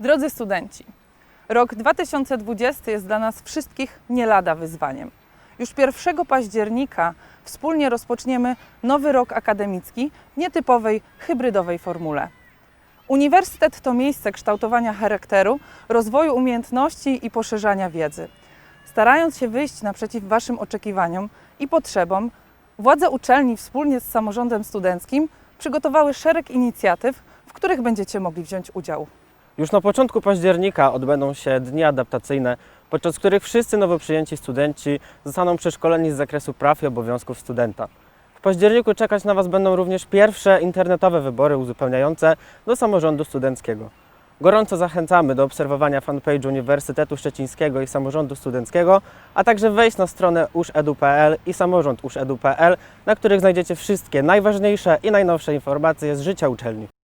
Drodzy studenci, rok 2020 jest dla nas wszystkich nie lada wyzwaniem. Już 1 października wspólnie rozpoczniemy nowy rok akademicki w nietypowej, hybrydowej formule. Uniwersytet to miejsce kształtowania charakteru, rozwoju umiejętności i poszerzania wiedzy. Starając się wyjść naprzeciw Waszym oczekiwaniom i potrzebom, władze uczelni wspólnie z samorządem studenckim przygotowały szereg inicjatyw, w których będziecie mogli wziąć udział. Już na początku października odbędą się dni adaptacyjne, podczas których wszyscy nowo przyjęci studenci zostaną przeszkoleni z zakresu praw i obowiązków studenta. W październiku czekać na Was będą również pierwsze internetowe wybory uzupełniające do samorządu studenckiego. Gorąco zachęcamy do obserwowania fanpage'u Uniwersytetu Szczecińskiego i Samorządu Studenckiego, a także wejść na stronę uszedu.pl i samorząd uszedu.pl, na których znajdziecie wszystkie najważniejsze i najnowsze informacje z życia uczelni.